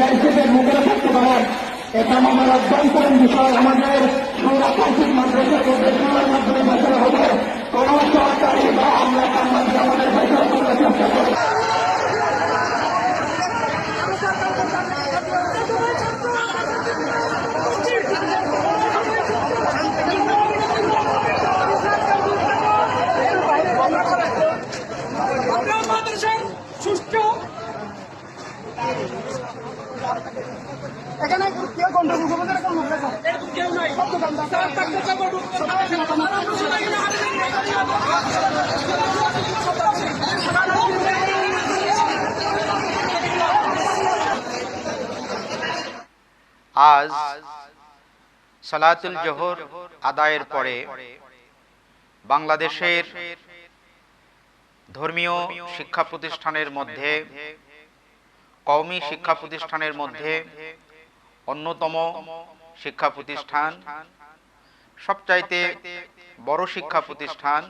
বিআইসিদের মুখে থাকতে পারেন এটা আমার অভ্যন্তরীণ বিষয়। আমাদের সুরাকান্তিক মাদ্রাসার সুরার মাধ্যমে ফেসলা হবে। কোন সরকারি বা আমরা আমাদের ফেসলা করার চেষ্টা করবে আমরা মাদ্রাসার সুষ্ঠু এখানে কেউ করবে না কোনো আজ সালাতুল জোহর আদায়ের পরে বাংলাদেশের ধর্মীয় শিক্ষা প্রতিষ্ঠানের মধ্যে কওমি শিক্ষা প্রতিষ্ঠানের মধ্যে অন্যতম শিক্ষা প্রতিষ্ঠান সবচাইতে বড় শিক্ষা প্রতিষ্ঠান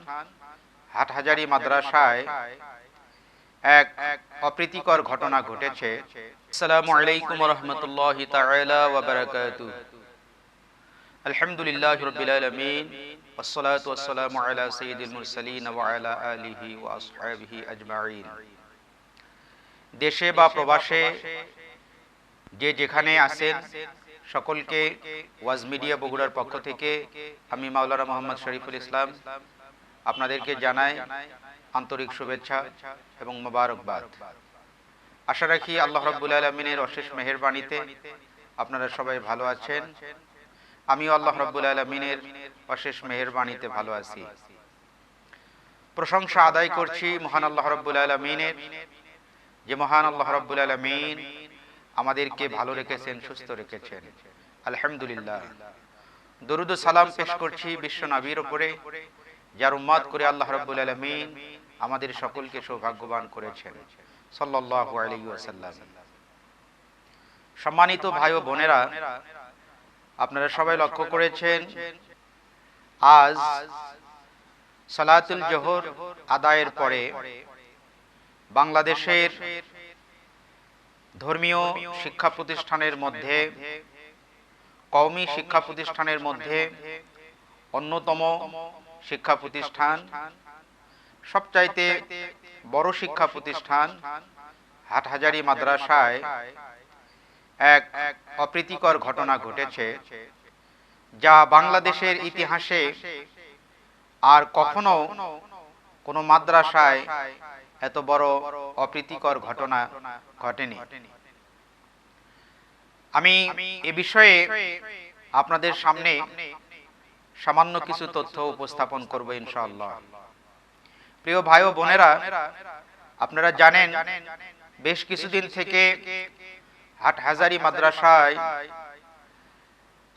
হাটহাজারি মাদ্রাসায় এক অপ্রীতিকর ঘটনা ঘটেছে আসসালামু আলাইকুম রহমতুল্লাহ তাআলা ওয়া বারাকাতুহু আলহামদুলিল্লাহ রাব্বিল আলামিন والصلاة والسلام على سيد المرسلين وعلى آله وأصحابه أجمعين দেশে বা প্রবাসে যে যেখানে আছেন সকলকে ওয়াজ মিডিয়া বগুড়ার পক্ষ থেকে আমি মাওলানা মোহাম্মদ শরীফুল ইসলাম আপনাদেরকে জানাই আন্তরিক শুভেচ্ছা এবং মোবারকবাদ। আশা রাখি আল্লাহ রাব্বুল আলমিনের অশেষ মেহেরবাণীতে আপনারা সবাই ভালো আছেন। আমিও আল্লাহ রাব্বুল আলমিনের অশেষ মেহেরবাণীতে ভালো আছি। প্রশংসা আদায় করছি মহান আল্লাহ রাব্বুল আলমিনের যে মহান আল্লাহ রাব্বুল আলমিন আমাদেরকে ভালো রেখেছেন, সুস্থ রেখেছেন। আলহামদুলিল্লাহ। দরুদ সালাম পেশ করছি বিশ্ব নবীর উপরে, যার উম্মাদ করে আল্লাহ রাব্বুল আলমিন আমাদের সকলকে সৌভাগ্যবান করেছেন। সাল্লাল্লাহু আলাইহি সম্মানিত ভাই ও বোনেরা, আপনারা সবাই লক্ষ্য করেছেন, আজ সালাতুল জোহর আদায়ের পরে বাংলাদেশের ধর্মীয় শিক্ষা প্রতিষ্ঠানের মধ্যে, কওমি শিক্ষা প্রতিষ্ঠানের মধ্যে অন্যতম শিক্ষা প্রতিষ্ঠান, সবচাইতে বড় শিক্ষা প্রতিষ্ঠান হাটহাজারি মাদ্রাসায় এক অপ্রীতিকর ঘটনা ঘটেছে, যা বাংলাদেশের ইতিহাসে আর কখনো কোনো মাদ্রাসায় এত বড় অপ্রীতিকর ঘটনা ঘটেনি। আমি এ বিষয়ে আপনাদের সামনে সামান্য কিছু তথ্য উপস্থাপন করব ইনশাআল্লাহ। প্রিয় ভাই ও বোনেরা, আপনারা জানেন, বেশ কিছুদিন থেকে হাটহাজারি মাদ্রাসায়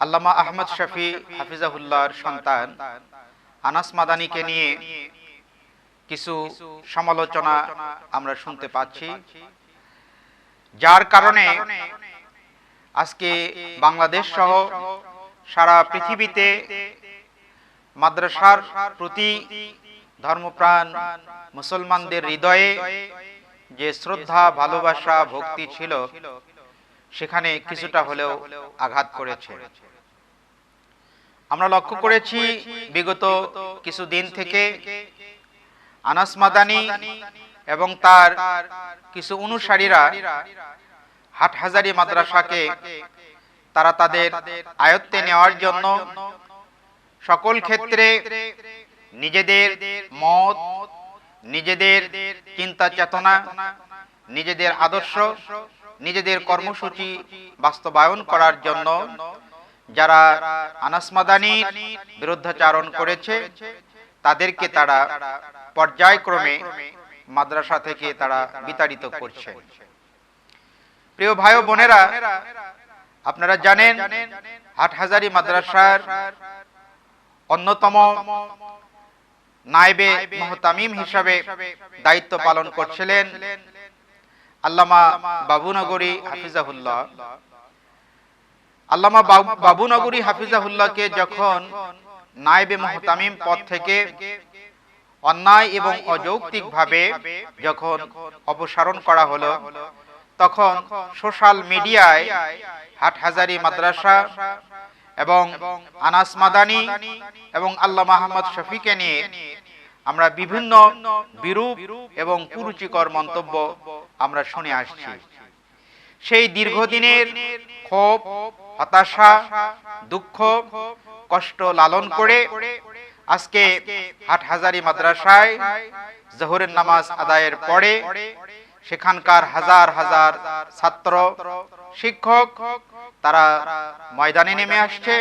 আল্লামা আহমদ শফি হাফিজাহুল্লাহর সন্তান আনাস মাদানিকে নিয়ে কিছু সমালোচনা আমরা শুনতে পাচ্ছি। যার কারণে আজকে বাংলাদেশ সহ সারা পৃথিবীতে মাদ্রাসার প্রতি ধর্মপ্রাণ মুসলমানদের হৃদয়ে যে শ্রদ্ধা ভালোবাসা ভক্তি ছিল সেখানে কিছুটা হলেও আঘাত করেছে। আমরা লক্ষ্য করেছি বিগত কিছু দিন থেকে আনাস মাদানি এবং তার কিছু অনুসারীরা হাটহাজারি মাদ্রাসাকে তারা তাদের আয়ত্তে নেওয়ার জন্য সকল ক্ষেত্রে নিজেদের মত, নিজেদের চিন্তা চেতনা, নিজেদের আদর্শ, নিজেদের কর্মসূচি বাস্তবায়ন করার জন্য যারা আনাসমাদানির বিরুদ্ধাচারণ করেছে, তাদেরকে তারা পর্যায়ক্রমে মাদ্রাসা থেকে তারা বিতাড়িত করছে। প্রিয় ভাই বোনেরা, আপনারা জানেন, হাটহাজারি মাদ্রাসার অন্যতম নাইবে মোহতামিম হিসাবে দায়িত্ব পালন করছিলেন আল্লামা বাবুনগরী হাফিজাহুল্লাহ। আল্লামা বাবুনগরী হাফিজাহুল্লাহকে যখন নাইবে মোহতামিম পদ থেকে অন্যায় এবং অযৌক্তিকভাবে যখন অপসারণ করা হলো তখন সোশ্যাল মিডিয়ায় হাটহাজারি মাদ্রাসা এবং আনাস মাদানি এবং আল্লাহ মাহমদ শফিকে নিয়ে আমরা বিভিন্ন বিরূপ এবং কুরুচিকর মন্তব্য আমরা শুনে আসছি। সেই দীর্ঘদিনের ক্ষোভ হতাশা দুঃখ কষ্ট লালন করে আজকে হাটহাজারি মাদ্রাসায় জহুরের নামাজ আদায়ের পরে সেখানকার হাজার হাজার ছাত্র, শিক্ষক, তারা ময়দানে নেমে আসছে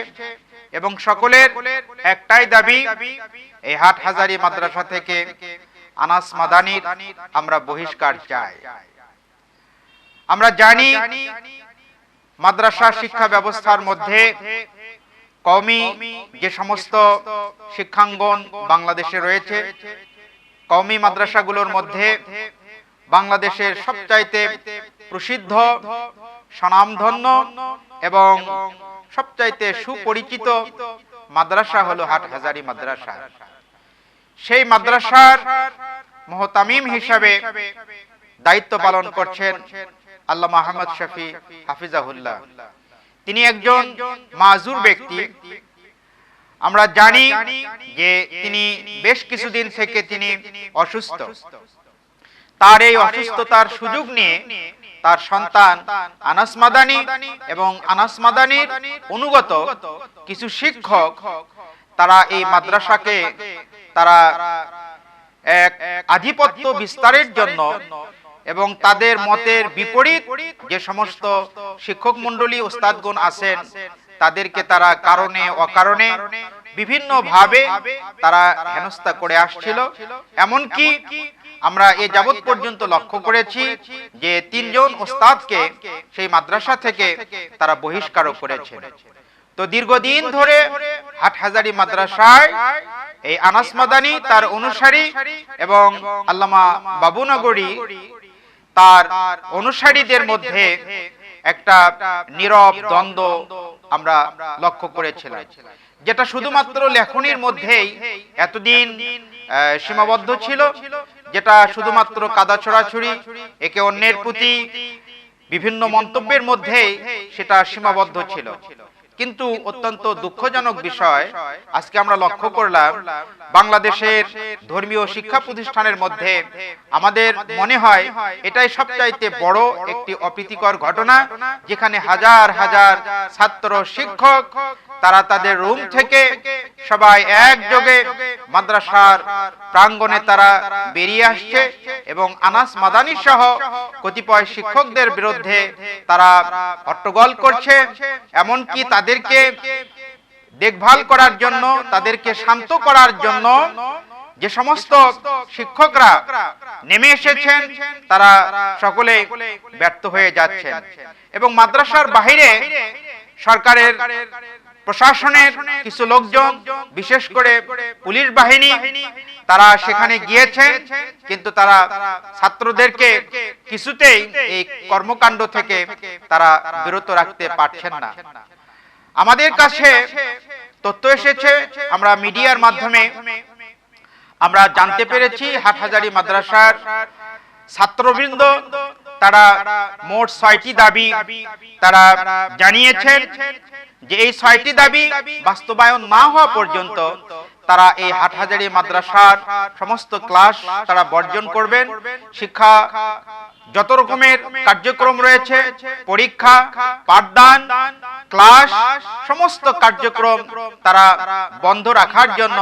এবং সকলের একটাই দাবি, এই হাটহাজারি মাদ্রাসা থেকে আনাস মাদানির আমরা বহিষ্কার চাই। আমরা জানি মাদ্রাসা শিক্ষা ব্যবস্থার মধ্যে কওমি যে সমস্ত শিক্ষাঙ্গন বাংলাদেশে রয়েছে, কওমি মাদ্রাসাগুলোর মধ্যে বাংলাদেশের সবচাইতে প্রসিদ্ধ, স্বনামধন্য এবং সবচাইতে সুপরিচিত মাদ্রাসা হলো হাটহাজারি মাদ্রাসা। সেই মাদ্রাসার মহতামিম হিসাবে দায়িত্ব পালন করছেন আল্লাহ মাহমদ শফি হাফিজাহুল্লাহ। তিনি একজন মাজুর ব্যক্তি। আমরা জানি যে তিনি বেশ কিছুদিন থেকে তিনি অসুস্থ। তার এই অসুস্থতার সুযোগ নিয়ে তার সন্তান আনাস মাদানি এবং আনাস মাদানির অনুগত কিছু শিক্ষক তারা এই মাদ্রাসাকে তারা এক আধিপত্য বিস্তারের জন্য এবং তাদের মতের বিপরীত যে সমস্ত শিক্ষক মন্ডলী ওস্তাদগণ আছেন, তাদেরকে তারা কারণে অকারণে বিভিন্ন ভাবে তারা হেনস্থা করে আসছিল। এমনকি আমরা এ যাবৎ পর্যন্ত লক্ষ্য করেছি যে তিনজন ওস্তাদকে সেই মাদ্রাসা থেকে তারা বহিষ্কারও করেছে। তো দীর্ঘদিন ধরে হাটহাজারি মাদ্রাসায় এই আনাস মাদানি তার অনুসারী এবং আল্লামা বাবুনগরী তার অনুসারীদের মধ্যে একটা নীরব দ্বন্দ্ব আমরা লক্ষ্য করেছিলাম, যেটা শুধুমাত্র লেখনির মধ্যেই এতদিন সীমাবদ্ধ ছিল, যেটা শুধুমাত্র কাদা ছড়াছড়ি, একে অন্যের প্রতি বিভিন্ন মন্তব্যের মধ্যেই সেটা সীমাবদ্ধ ছিল। কিন্তু অত্যন্ত দুঃখজনক বিষয় আজকে আমরা লক্ষ্য করলাম বাংলাদেশের ধর্মীয় শিক্ষা প্রতিষ্ঠানের মধ্যে আমাদের মনে হয় এটাই সবচাইতে বড় একটি অপ্রীতিকর ঘটনা যেখানে হাজার হাজার ছাত্র শিক্ষক তারা তাদের রুম থেকে সবাই একযোগে মাদ্রাসার প্রাঙ্গণে তারা বেরিয়ে আসছে এবং আনাস মাদানি সহ কতিপয় শিক্ষকদের বিরুদ্ধে তারা হট্টগোল করছে। এমনকি তাদেরকে দেখভাল করার জন্য, তাদেরকে শান্ত করার জন্য যে সমস্ত শিক্ষকরা নেমে এসেছেন, তারা সকলে ব্যর্থ হয়ে যাচ্ছেন। এবং মাদ্রাসার বাহিরে সরকারের প্রশাসনের কিছু লোকজন, বিশেষ করে পুলিশ বাহিনী, তারা সেখানে গিয়েছেন কিন্তু তারা ছাত্রদেরকে কিছুতেই এই কর্মকাণ্ড থেকে তারা বিরত রাখতে পারছেন না। আমাদের কাছে তথ্য এসেছে, আমরা মিডিয়ার মাধ্যমে আমরা জানতে পেরেছি, হাটহাজারি মাদ্রাসার ছাত্রবৃন্দ, তারা মোট ছয়টি দাবি তারা জানিয়েছেন। যে এই ছয়টি দাবি বাস্তবায়ন না হওয়া পর্যন্ত তারা এই হাটহাজারি মাদ্রাসার সমস্ত ক্লাস তারা বর্জন করবেন। শিক্ষা যত রকমের কার্যক্রম রয়েছে, পরীক্ষা, পাঠদান, ক্লাস, সমস্ত কার্যক্রম তারা বন্ধ রাখার জন্য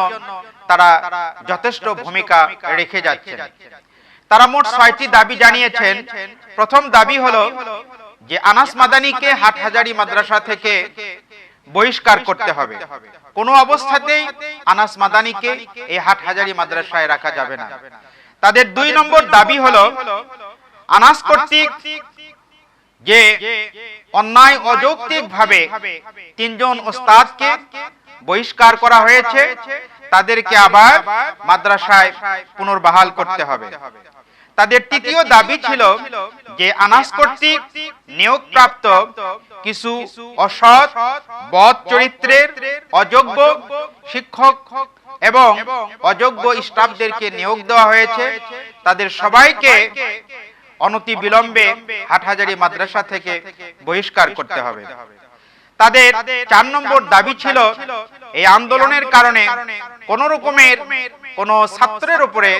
তারা যথেষ্ট ভূমিকা রেখে যাচ্ছেন। তারা মোট ছয়টি দাবি জানিয়েছেন। প্রথম দাবি হলো যে আনাস মাদানিকে হাটহাজারি মাদ্রাসা থেকে বহিষ্কার করতে হবে। কোনো অবস্থাতেই আনাস মাদানিকে এই হাটহাজারি মাদ্রাসায় রাখা যাবে না। তাদের দুই নম্বর দাবি হলো আনাস কর্তৃক যে অন্যায় অযৌক্তিক ভাবে তিনজন ওস্তাদকে বহিষ্কার করা হয়েছে তাদেরকে আবার মাদ্রাসায় পুনর্বহাল করতে হবে। তাদের তৃতীয় দাবি ছিল যে আনাস কর্তৃক নিয়োগপ্রাপ্ত কিছু অসৎ বদ চরিত্রের অযোগ্য শিক্ষক এবং অযোগ্য স্টাফদেরকে নিয়োগ দেওয়া হয়েছে। তাদের সবাইকে অনতি বিলম্বে হাটহাজারি মাদ্রাসা থেকে বহিষ্কার করতে হবে। তাদের চার নম্বর দাবি ছিল এই আন্দোলনের কারণে কোন রকমের কোন ছাত্রের উপরে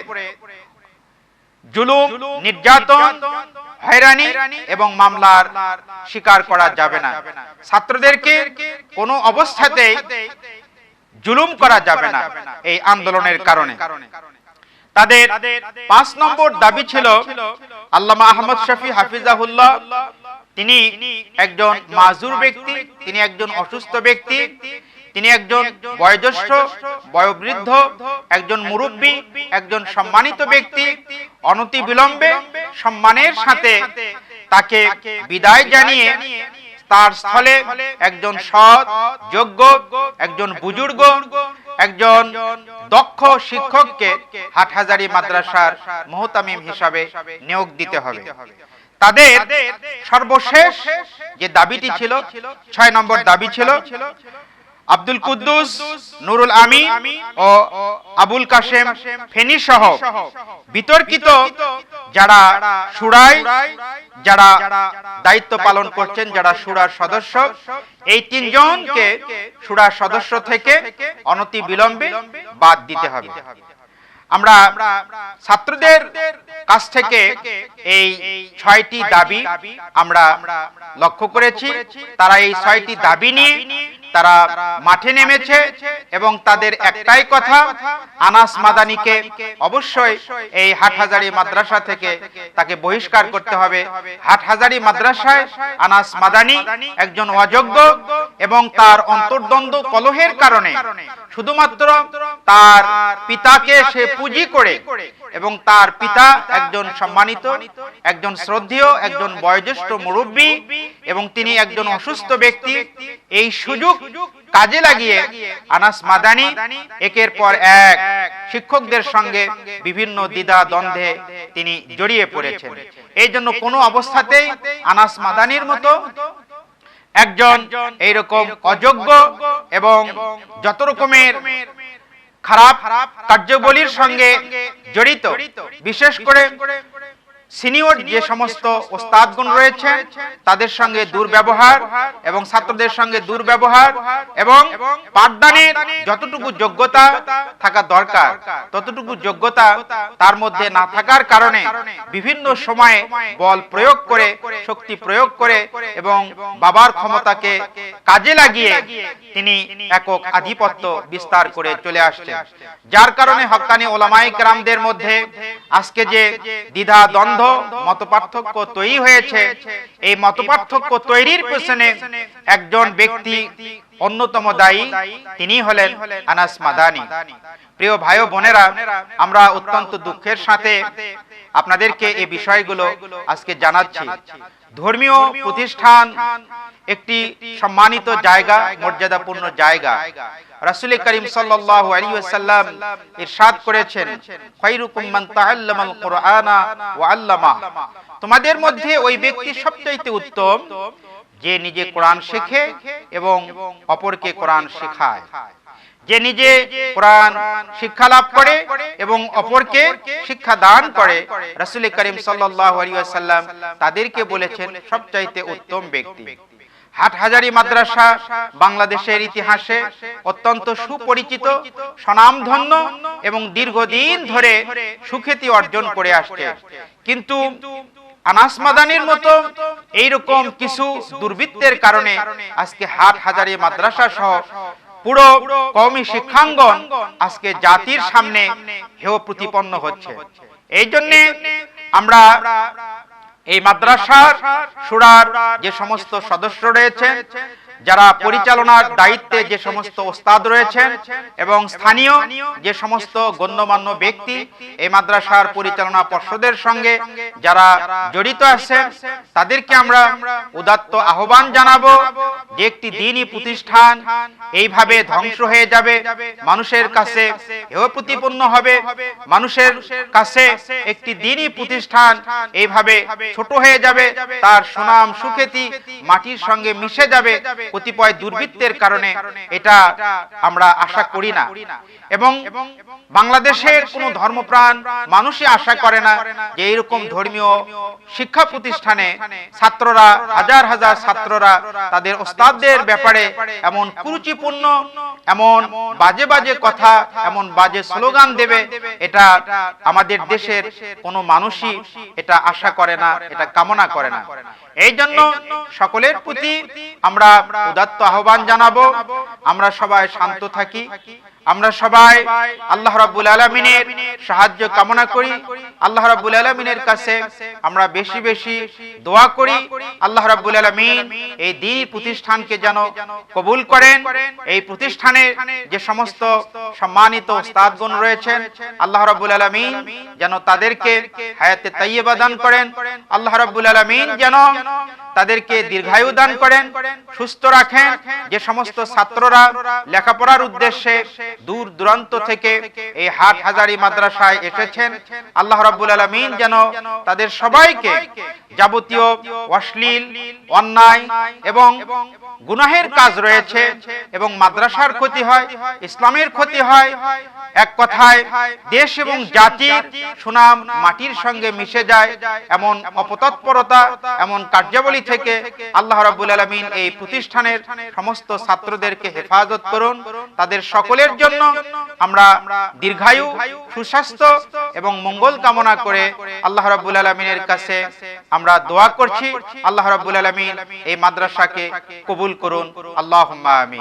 জুলুম নির্যাতন হয়রানি এবং মামলার স্বীকার করা যাবে না। ছাত্রদেরকে কোনো অবস্থাতেই জুলুম করা যাবে না এই আন্দোলনের কারণে। তাদের পাঁচ নম্বর দাবি ছিল আল্লামা আহমদ শফি হাফিজাহুল্লাহ। তিনি একজন মাজুর ব্যক্তি তিনি একজন অসুস্থ ব্যক্তি তিনি একজন বয়োজ্যেষ্ঠ, বয়োবৃদ্ধ, একজন মুরব্বী, একজন সম্মানিত ব্যক্তি অনতি বিলম্বে সম্মানের সাথে তাকে বিদায় জানিয়ে তার স্থলে একজন সৎ, যোগ্য, একজন বুজুর্গ, একজন দক্ষ শিক্ষককে হাটহাজারি মাদ্রাসার মোহতামিম হিসাবে নিয়োগ দিতে হবে। তাদের সর্বশেষ যে দাবিটি ছিল, ছয় নম্বর দাবি ছিল আব্দুল কুদ্দুস নুরুল আমি ও আবুল কাশেম ফেনী সহ বিতর্কিত যারা সুরাই যারা দায়িত্ব পালন করছেন যারা সুরার সদস্য এই তিনজনকে সুরার সদস্য থেকে অনতি বিলম্বে বাদ দিতে হবে। আমরা ছাত্রদের কাছ থেকে এই ছয়টি দাবি আমরা লক্ষ্য করেছি। তারা এই ছয়টি দাবি নিয়ে তারা মাঠে নেমেছে এবং তাদের একটাই কথা, আনাস মাদানিকে অবশ্যই এই হাটহাজারি মাদ্রাসা থেকে তাকে বহিষ্কার করতে হবে। হাটহাজারি মাদ্রাসায় আনাস মাদানি একজন অযোগ্য এবং তার অন্তর্দ্বন্দ্ব কলহের কারণে। শুধুমাত্র তার পিতাকে সে পুঁজি করে এবং তার পিতা একজন সম্মানিত, একজন শ্রদ্ধেয়, একজন বয়োজ্যেষ্ঠ মুরব্বী এবং তিনি একজন অসুস্থ ব্যক্তি। এই সুযোগ কাজে লাগিয়ে আনাস মাদানি একের পর এক শিক্ষকদের সঙ্গে বিভিন্ন দ্বিধা দ্বন্দ্বে তিনি জড়িয়ে পড়েছেন। এই জন্য কোনো অবস্থাতেই আনাস মাদানির মতো একজন এইরকম অযোগ্য এবং যত রকমের খারাপ কার্যবলীর সঙ্গে জড়িত। বিশেষ করে সিনিয়র যে সমস্ত ওস্তাদগণ রয়েছে তাদের সঙ্গে দুর্ব্যবহার এবং ছাত্রদের সঙ্গে দুর্ব্যবহার এবং পাঠদানের যতটুকু যোগ্যতা থাকা দরকার ততটুকু যোগ্যতা তার মধ্যে না থাকার কারণে বিভিন্ন সময়ে বল প্রয়োগ করে শক্তি প্রয়োগ করে এবং বাবার ক্ষমতাকে কাজে লাগিয়ে তিনি একক আধিপত্য বিস্তার করে চলে আসছেন। যার কারণে হক্কানি ওলামাই কেরামদের মধ্যে আজকে যে দ্বিধা দ্বন্দ্ব মত পার্থক্য তৈরি হয়েছে। এই মত পার্থক্য তৈরির পেছনে একজন ব্যক্তি অন্যতম দায়ী, তিনি হলেন আনাস মাদানি। প্রিয় ভাই বোনেরা, আমরা অত্যন্ত দুঃখের সাথে আপনাদেরকে এই বিষয়গুলো আজকে জানাচ্ছি। ধর্মীয় প্রতিষ্ঠান একটি সম্মানিত জায়গা, মর্যাদাপূর্ণ জায়গা। রাসূল করিম আলাইহি ইরশাদ করেছেন তোমাদের মধ্যে ওই ব্যক্তি সবচাইতে উত্তম, যে নিজে কোরআন শেখে এবং অপরকে কোরআন শেখায়। যে নিজে কোরআন শিক্ষা লাভ করে এবং অপরকে শিক্ষা দান করে, রাসূল করিম ওয়াসাল্লাম তাদেরকে বলেছেন সবচাইতে উত্তম ব্যক্তি। হাটহাজারি মাদ্রাসা বাংলাদেশের ইতিহাসে অত্যন্ত সুপরিচিত, স্বনামধন্য এবং দীর্ঘদিন ধরে সুখ্যাতি অর্জন করে আসছে। কিন্তু আনাস মাদানির মতো এইরকম কিছু দুর্বৃত্তের কারণে আজকে হাট হাজারি মাদ্রাসা সহ পুরো কওমি শিক্ষাঙ্গন আজকে জাতির সামনে হেয় প্রতিপন্ন হচ্ছে। এই জন্য আমরা এই মাদ্রাসার সুরার যে সমস্ত সদস্য রয়েছেন যারা পরিচালনার দায়িত্বে যে সমস্ত ওস্তাদ রয়েছেন এবং স্থানীয় যে সমস্ত গণ্যমান্য ব্যক্তি এই মাদ্রাসার পরিচালনা পর্ষদের সঙ্গে যারা জড়িত আছেন, তাদেরকে আমরা উদাত্ত আহ্বান জানাব যে একটি দিনই প্রতিষ্ঠান এইভাবে ধ্বংস হয়ে যাবে, মানুষের কাছে হেয় প্রতিপন্ন হবে, মানুষের কাছে একটি দিনই প্রতিষ্ঠান এইভাবে ছোট হয়ে যাবে, তার সুনাম সুখ্যাতি মাটির সঙ্গে মিশে যাবে কতিপয় দুর্বৃত্তের কারণে এটা আমরা আশা করি না। এবং বাংলাদেশের কোনো ধর্মপ্রাণ মানুষই আশা করে না যে এরকম ধর্মীয় শিক্ষা প্রতিষ্ঠানে ছাত্ররা, হাজার হাজার ছাত্ররা তাদের ওস্তাদদের ব্যাপারে এমন কুরুচিপূর্ণ, এমন বাজে বাজে কথা, এমন বাজে স্লোগান দেবে, এটা আমাদের দেশের কোনো মানুষই এটা আশা করে না, এটা কামনা করে না। এই জন্য সকলের প্রতি আমরা উদাত্ত আহ্বান জানাব। আমরা সবাই শান্ত থাকি। আমরা সবাই আল্লাহ রাব্বুল আলামিনের সাহায্য কামনা করি। আল্লাহ রাব্বুল আলামিনের কাছে আমরা বেশি বেশি দোয়া করি। আল্লাহ রাব্বুল আলামিন এই দিনী প্রতিষ্ঠানকে যেন কবুল করেন। এই প্রতিষ্ঠানের যে সমস্ত সম্মানিত উস্তাদগণ রয়েছেন, আল্লাহ রাব্বুল আলামিন যেন তাদেরকে হায়াতে তাইয়্যিবা দান করেন। আল্লাহ রাব্বুল আলামিন যেন তাদেরকে দীর্ঘায়ু দান করেন, সুস্থ রাখেন। যে সমস্ত ছাত্ররা লেখাপড়ার উদ্দেশ্যে দূর দূরান্ত থেকে এই হাট হাজারি মাদ্রাসায় এসেছেন, আল্লাহ রাব্বুল আলামিন যেন তাদের সবাইকে যাবতীয় অশ্লীল, অন্যায় এবং গুনাহের কাজ রয়েছে এবং মাদ্রাসার ক্ষতি হয়, ইসলামের ক্ষতি হয়। এক কথায়, দেশ এবং জাতির সুনাম মাটির সঙ্গে মিশে যায়, এমন অপতৎপরতা, এমন কার্যাবলী থেকে আল্লাহ রাব্বুল আলামিন এই প্রতিষ্ঠানের সমস্ত ছাত্রদেরকে হেফাজত করুন। তাদের সকলের জন্য আমরা দীর্ঘায়ু, সুস্বাস্থ্য এবং মঙ্গল কামনা করে আল্লাহ রাব্বুল আলামিনের কাছে আমরা দোয়া করছি। আল্লাহ রাব্বুল আলামিন এই মাদ্রাসাকে কবুল করুন। আল্লাহুম্মা আমিন।